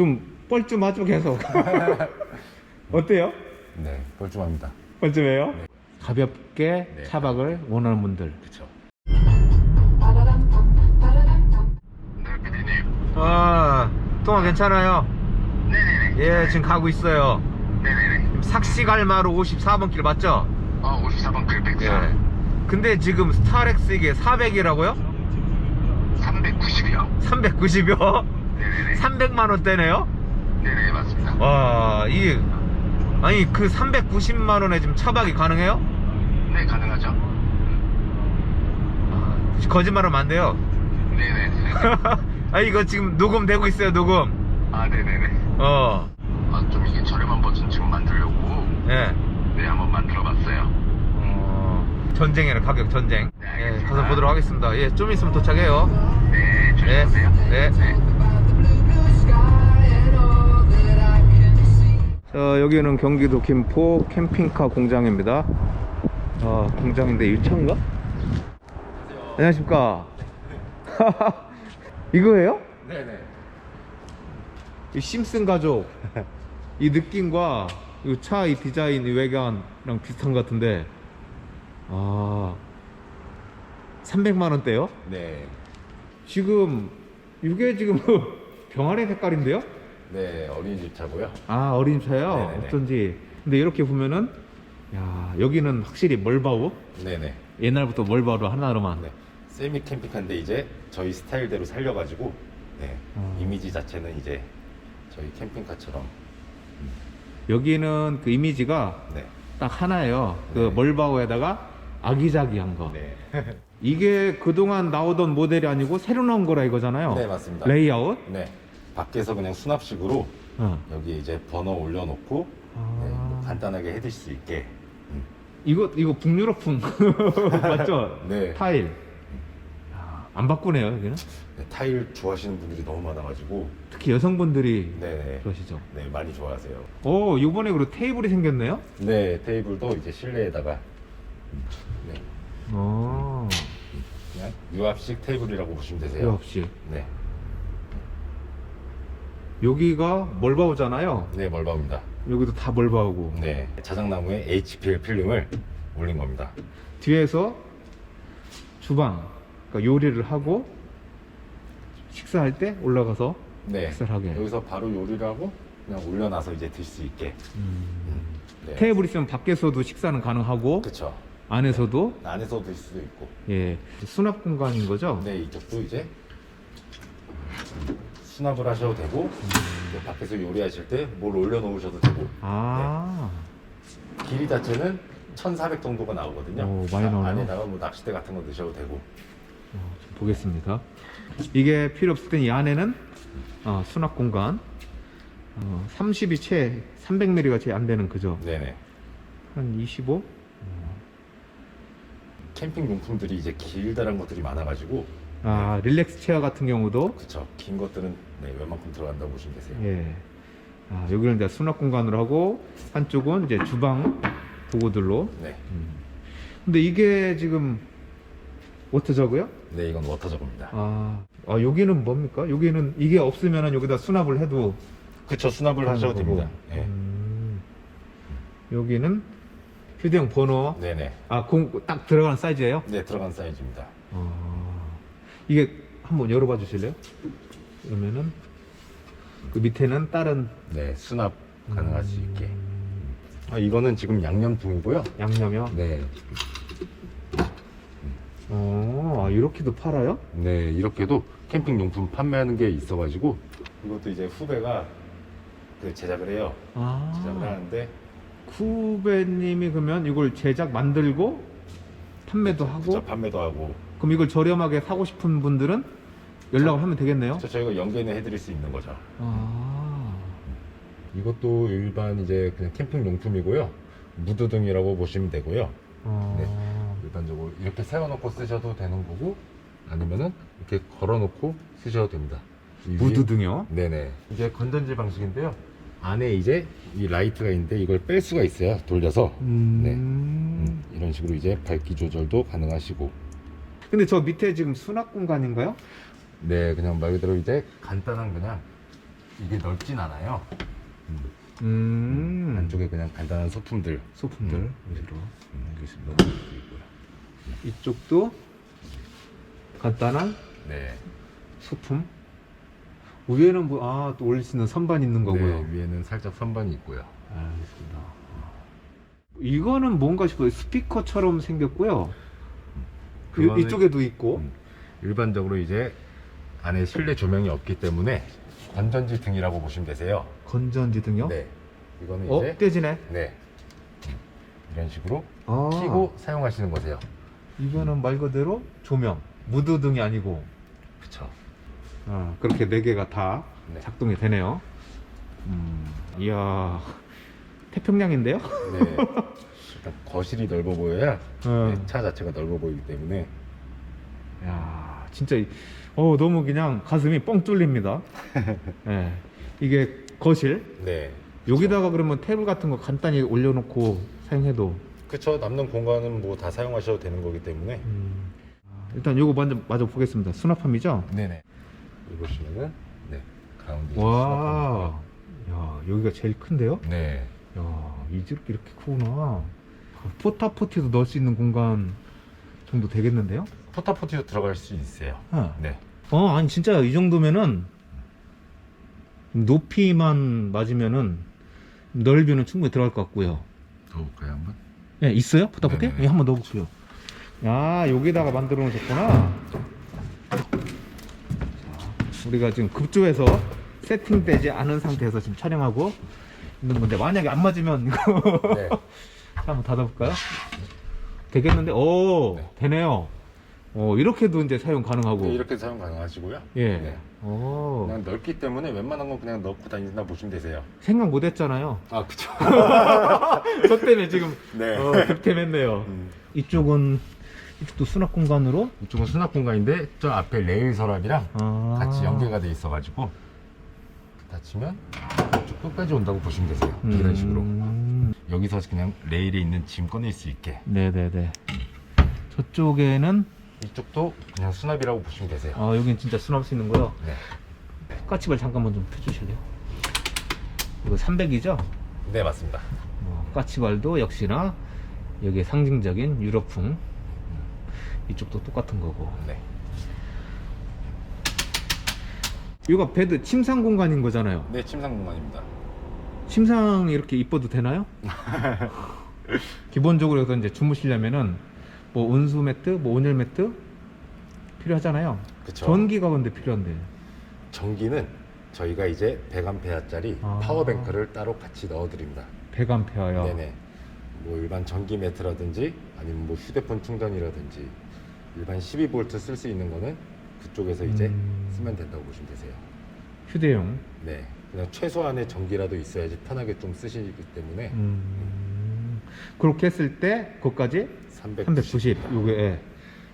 좀 뻘쭘하죠 계속. 어때요? 네, 뻘쭘합니다. 뻘쭘해요? 가볍게 네. 차박을 원하는 분들. 그쵸. 아, 통화 괜찮아요? 네네네. 예, 지금 가고 있어요. 네네네. 삭시갈마루 54번 길 맞죠? 어, 54번 글 백사. 예. 근데 지금 스타렉스 이게 400이라고요? 390이요. 390이요? 네네네. 300만 원대네요? 네네, 맞습니다. 와, 이 아니 그 390만 원에 지금 차박이 가능해요? 네, 가능하죠. 아, 거짓말하면 안 돼요. 네네. 아 이거 지금 녹음되고 있어요, 녹음. 아, 네네네. 어. 아, 좀 이게 저렴한 버전 지금 만들려고. 예. 네, 한번 만들어 봤어요. 어, 전쟁이라 가격 전쟁. 네, 예, 알겠습니다. 가서 보도록 하겠습니다. 예, 좀 있으면 도착해요. 네, 네, 조심하세요. 네. 자, 여기는 경기도 김포 캠핑카 공장입니다. 아, 공장인데 1차인가? 안녕하십니까. 이거예요? 네네. 이 심슨 가족. 이 느낌과 이 차 이 디자인 이 외관이랑 비슷한 것 같은데. 아, 300만 원대요? 네. 지금 이게 지금 병아리 색깔인데요? 네, 어린이집 차고요. 아 어린차요? 네네네. 어쩐지 근데 이렇게 보면은 야 여기는 확실히 멀바우 네네. 옛날부터 멀바우로 하나로만 네. 세미 캠핑카인데 이제 저희 스타일대로 살려가지고 네. 어. 이미지 자체는 이제 저희 캠핑카처럼 여기는 그 이미지가 네. 딱 하나예요 그 네. 멀바우에다가 아기자기한 거 네. 이게 그동안 나오던 모델이 아니고 새로 나온 거라 이거잖아요 네, 맞습니다. 레이아웃 네. 밖에서 그냥 수납식으로 어. 여기 이제 버너 올려놓고 아. 네, 뭐 간단하게 해드실 수 있게 음. 이거 이거 북유럽풍 맞죠? 네. 타일 야, 안 바꾸네요 여기는 네, 타일 좋아하시는 분들이 너무 많아가지고 특히 여성분들이 네, 그러시죠 네 많이 좋아하세요. 오 이번에 그리고 테이블이 생겼네요 네 테이블도 이제 실내에다가 음, 네, 어 그냥 유압식 테이블이라고 보시면 되세요. 유압식 네, 여기가 멀바우잖아요 네 멀바입니다. 여기도 다 멀바우고 네 자작나무에 HPL 필름을 올린 겁니다. 뒤에서 주방 그러니까 요리를 하고 식사할 때 올라가서 네 식사를 하게 여기서 바로 요리를 하고 그냥 올려놔서 이제 드실 수 있게. 네. 테이블 있으면 밖에서도 식사는 가능하고 그쵸. 안에서도 안에서 드실 수도 있고. 예 수납 공간인 거죠 네 이쪽도 이제 수납을 하셔도 되고 이제 밖에서 요리하실 때 뭘 올려놓으셔도 되고. 아 길이 자체는 1,400 정도가 나오거든요. 오, 많이 아, 나오네요. 안에다가 뭐 낚싯대 같은 거 넣으셔도 되고. 어, 좀 보겠습니다 이게 필요 없을 땐 이 안에는 어, 수납 공간 어, 30이 채 300ml가 채 안 되는 그죠 네네. 한 25? 캠핑 용품들이 이제 길다란 것들이 많아가지고. 아 릴렉스 체어 같은 경우도 그쵸. 긴 것들은 네, 웬만큼 들어간다고 보시면 되세요. 예. 아, 여기는 이제 수납 공간으로 하고 한쪽은 이제 주방 도구들로. 네. 음. 근데 이게 지금 워터저고요? 네, 이건 워터저입니다. 아, 아 여기는 뭡니까? 여기는 이게 없으면은 여기다 수납을 해도 그쵸. 수납을 하셔도 거고. 됩니다. 네. 음. 여기는 휴대용 번호. 네네. 아, 공 딱 들어가는 사이즈예요? 네, 들어간 사이즈입니다. 아, 이게 한번 열어봐 주실래요? 그러면은 그 밑에는 다른 네, 수납 가능할 수 있게. 음, 아, 이거는 지금 양념통이고요. 양념이요? 네. 어, 아, 이렇게도 팔아요? 네, 이렇게도 캠핑 용품 판매하는 게 있어가지고 이것도 이제 후배가 그 제작을 해요. 제작을 아, 하는데 쿠베님이 그러면 이걸 제작 만들고 판매도 하고 그쵸, 판매도 하고 그럼 이걸 저렴하게 사고 싶은 분들은 연락을 하면 되겠네요? 저 저희가 연계는 해드릴 수 있는 거죠. 아, 이것도 일반 이제 그냥 캠핑 용품이고요. 무드등이라고 보시면 되고요. 어, 일반적으로 이렇게 세워놓고 쓰셔도 되는 거고 아니면은 이렇게 걸어놓고 쓰셔도 됩니다. 이 위에- 무드등이요? 네네. 이게 건전지 방식인데요. 안에 이제 이 라이트가 있는데 이걸 뺄 수가 있어요. 돌려서. 음, 네. 음, 이런 식으로 이제 밝기 조절도 가능하시고. 근데 저 밑에 지금 수납 공간인가요? 네, 그냥 말 그대로 이제 간단한 그냥 이게 넓진 않아요. 음. 안쪽에 그냥 간단한 소품들 소품들 음. 위주로. 음, 알겠습니다. 넣을 수 있고요. 이쪽도 간단한 네. 소품. 위에는 뭐, 아, 또 올릴 수 있는 선반 있는 거고요. 네, 위에는 살짝 선반이 있고요. 알겠습니다. 이거는 뭔가 싶어요. 스피커처럼 생겼고요. 이, 그거는- 이쪽에도 있고. 음, 일반적으로 이제 안에 실내 조명이 없기 때문에 건전지 등이라고 보시면 되세요. 건전지 등요. 네. 이거는 어, 이제 떼지네. 네. 음, 이런 식으로 아, 켜고 사용하시는 거세요. 이거는 말 그대로 조명. 무드 등이 아니고. 그쵸. 어, 그렇게 네 개가 다 네. 작동이 되네요. 음, 이야, 태평양인데요? 네. 일단 거실이 넓어 보여야 어. 네, 차 자체가 넓어 보이기 때문에 야, 진짜, 이- 어, 너무 그냥 가슴이 뻥 뚫립니다. 예. 이게 거실. 네. 여기다가 그러면 테이블 같은 거 간단히 올려놓고 사용해도. 그쵸. 남는 공간은 뭐 다 사용하셔도 되는 거기 때문에 음. 아, 일단 요거 먼저 마저 보겠습니다. 수납함이죠? 네네. 여기 보시면은 네 가운데 와, 야, 여기가 제일 큰데요? 네. 야, 이렇게 이렇게 크구나. 포타포티도 넣을 수 있는 공간 정도 되겠는데요? 포타포티도 들어갈 수 있어요. 어, 네. 어 아니 진짜 이 정도면은 높이만 맞으면은 넓이는 충분히 들어갈 것 같고요. 넣어볼까요 한번? 네, 있어요? 포타포티? 네네. 예, 한번 넣어볼게요. 야, 여기다가 만들어 놓으셨구나. 자, 우리가 지금 급조해서 세팅되지 않은 상태에서 지금 촬영하고 있는 건데 만약에 안 맞으면 이거 네. 한번 닫아볼까요? 되겠는데, 오, 네. 되네요. 어, 이렇게도 이제 사용 가능하고. 네, 이렇게 사용 가능하시고요. 예. 네. 오, 그냥 넓기 때문에 웬만한 건 그냥 넣고 다닌다 보시면 되세요. 생각 못 했잖아요. 아 그쵸. 저 때문에 지금, 네. 어, 득템했네요. 음. 이쪽은, 이쪽도 수납 공간으로. 이쪽은 수납 공간인데 저 앞에 레일 서랍이랑 아. 같이 연계가 돼 있어가지고 닫히면 쭉 끝까지 온다고 보시면 되세요. 음. 이런 식으로 여기서 그냥 레일에 있는 짐 꺼낼 수 있게 네네네. 저쪽에는, 이쪽도 그냥 수납이라고 보시면 되세요. 아, 여긴 진짜 수납 수 있는 거요. 네. 까치발 잠깐만 좀 펴주실래요? 이거 300이죠? 네 맞습니다. 어, 까치발도 역시나 여기에 상징적인 유럽풍. 음, 이쪽도 똑같은 거고. 네. 이거 베드 침상 공간인 거잖아요. 네 침상 공간입니다. 침상 이렇게 이뻐도 되나요? 기본적으로 여기서 이제 주무시려면은 뭐 온수 매트, 뭐 온열 매트 필요하잖아요. 그쵸. 전기가 근데 필요한데. 전기는 저희가 이제 100A짜리 아. 파워뱅크를 따로 같이 넣어드립니다. 100A요. 네네. 뭐 일반 전기 매트라든지 아니면 뭐 휴대폰 충전이라든지 일반 12V 쓸 수 있는 거는 그쪽에서 이제 음. 쓰면 된다고 보시면 되세요. 휴대용. 네. 그냥 최소한의 전기라도 있어야지 편하게 좀 쓰시기 때문에 음. 그렇게 했을 때 그것까지 390. 390. 요게 예.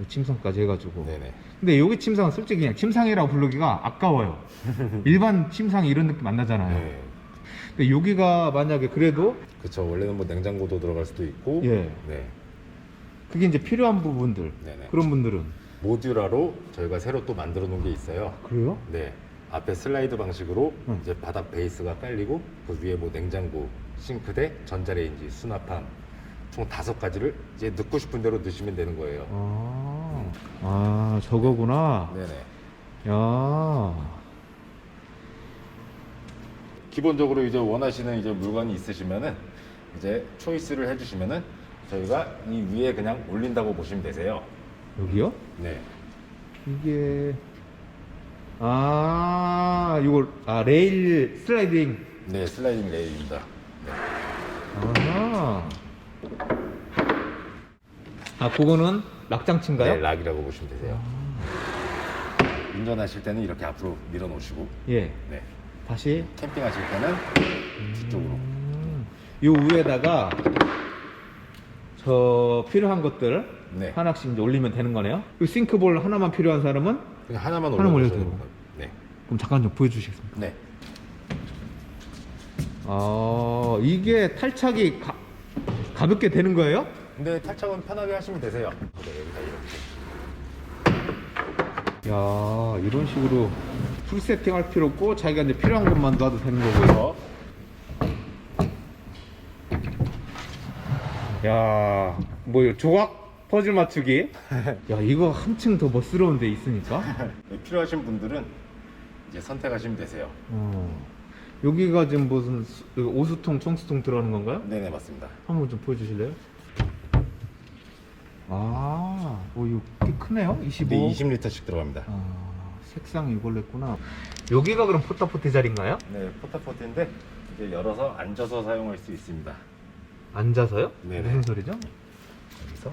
요 침상까지 해가지고. 네네. 근데 여기 침상은 솔직히 그냥 침상이라고 부르기가 아까워요. 일반 침상 이런 느낌 안 나잖아요. 네. 근데 여기가 만약에 그래도 그쵸. 원래는 뭐 냉장고도 들어갈 수도 있고. 예. 네. 그게 이제 필요한 부분들 네네. 그런 분들은 모듈화로 저희가 새로 또 만들어 놓은 게 있어요. 그래요? 네. 앞에 슬라이드 방식으로 응. 이제 바닥 베이스가 깔리고 그 위에 뭐 냉장고, 싱크대, 전자레인지, 수납함 총 다섯 가지를 이제 넣고 싶은 대로 넣으시면 되는 거예요. 아, 아 저거구나. 네네. 야, 기본적으로 이제 원하시는 이제 물건이 있으시면은 이제 초이스를 해주시면은 저희가 이 위에 그냥 올린다고 보시면 되세요. 여기요? 네. 이게 아 이걸 아 레일 슬라이딩. 네, 슬라이딩 레일입니다. 네. 아하. 아 그거는 락장치인가요? 네, 락이라고 보시면 되세요. 운전하실 때는 이렇게 앞으로 밀어 놓으시고, 예. 네. 다시 캠핑하실 때는 뒤쪽으로. 음, 요 위에다가 저 필요한 것들 네. 하나씩 이제 올리면 되는 거네요. 이 싱크볼 하나만 필요한 사람은 그냥 하나만 하나 올려주셔도 올려도 됩니다. 네. 그럼 잠깐 좀 보여주시겠습니까? 네. 아 이게 탈착이 가, 가볍게 되는 거예요? 근데 탈착은 편하게 하시면 되세요. 네, 여기다 이렇게. 야 이런 식으로 풀 세팅할 필요 없고 자기가 이제 필요한 것만 놔도 되는 거고요. 야, 뭐 이거 조각 퍼즐 맞추기? 야, 이거 한층 더 멋스러운 데 있으니까. 네, 필요하신 분들은 이제 선택하시면 되세요. 어. 여기가 지금 무슨 수- 여기 오수통, 청수통 들어가는 건가요? 네네 맞습니다. 한번 좀 보여주실래요? 아, 오, 이거 꽤 크네요? 25. 네, 20리터씩 들어갑니다. 아, 색상이 이걸로 했구나. 여기가 그럼 포타포티 자리인가요? 네, 포타포트인데 이제 열어서 앉아서 사용할 수 있습니다. 앉아서요? 네네. 무슨 소리죠? 여기서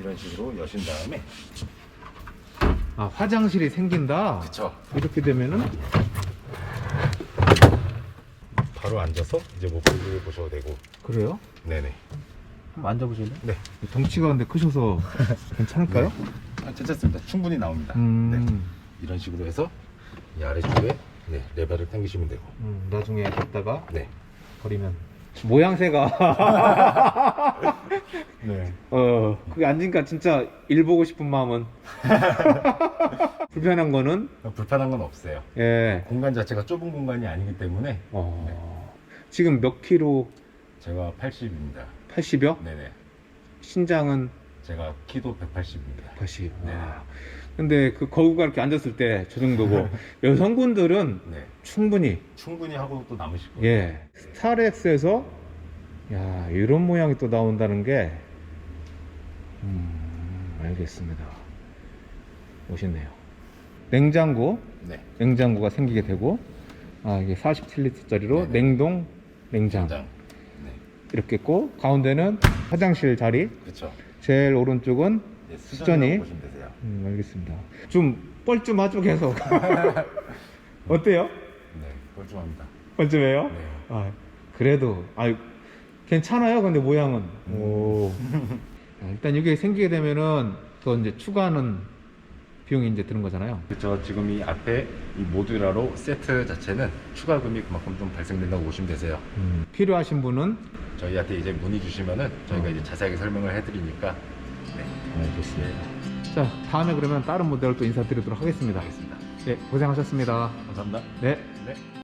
이런 식으로 여신 다음에 아, 화장실이 생긴다. 그쵸. 이렇게 되면은? 바로 앉아서 이제 뭐 볼일을 보셔도 되고. 그래요? 네네. 한번 앉아보실래요? 네. 덩치가 근데 크셔서 괜찮을까요? 아, 괜찮습니다. 충분히 나옵니다. 음, 네. 이런 식으로 해서 이 아래쪽에 네, 레버를 당기시면 되고. 음, 나중에 갖다가 네. 버리면 모양새가. 네. 어 그게 앉으니까 진짜 일 보고 싶은 마음은. 불편한 거는? 불편한 건 없어요. 예. 공간 자체가 좁은 공간이 아니기 때문에. 어, 지금 몇 킬로? 제가 80입니다. 80여 네네. 신장은? 제가 키도 180입니다. 80 네. 와. 근데 그 거구가 이렇게 앉았을 때 저 정도고 여성분들은 네. 충분히 충분히 하고 또 남으실 거예요. 예. 스타렉스에서 야 이런 모양이 또 나온다는 게 음, 알겠습니다. 멋있네요. 냉장고. 네. 냉장고가 생기게 되고 아 이게 47리터짜리로 네네. 냉동 냉장. 장 네. 이렇게 있고 가운데는 화장실 자리. 그렇죠 제일 오른쪽은 네, 수전이. 수전이라고 보시면 되세요 음, 알겠습니다 좀 뻘쭘하죠 계속 어때요? 네 뻘쭘합니다 뻘쭘해요? 네. 아 그래도 아 괜찮아요 근데 모양은 음. 오 아, 일단 이게 생기게 되면은 더 이제 추가하는 비용이 이제 드는 거잖아요 그렇죠 지금 이 앞에 이 모듈라로 세트 자체는 추가금이 그만큼 좀 발생된다고 보시면 되세요 음, 필요하신 분은 저희한테 이제 문의 주시면은 저희가 어. 이제 자세하게 설명을 해드리니까 네 알겠습니다. 자 다음에 그러면 다른 모델을 또 인사드리도록 하겠습니다. 알겠습니다. 네 고생하셨습니다. 감사합니다. 네. 네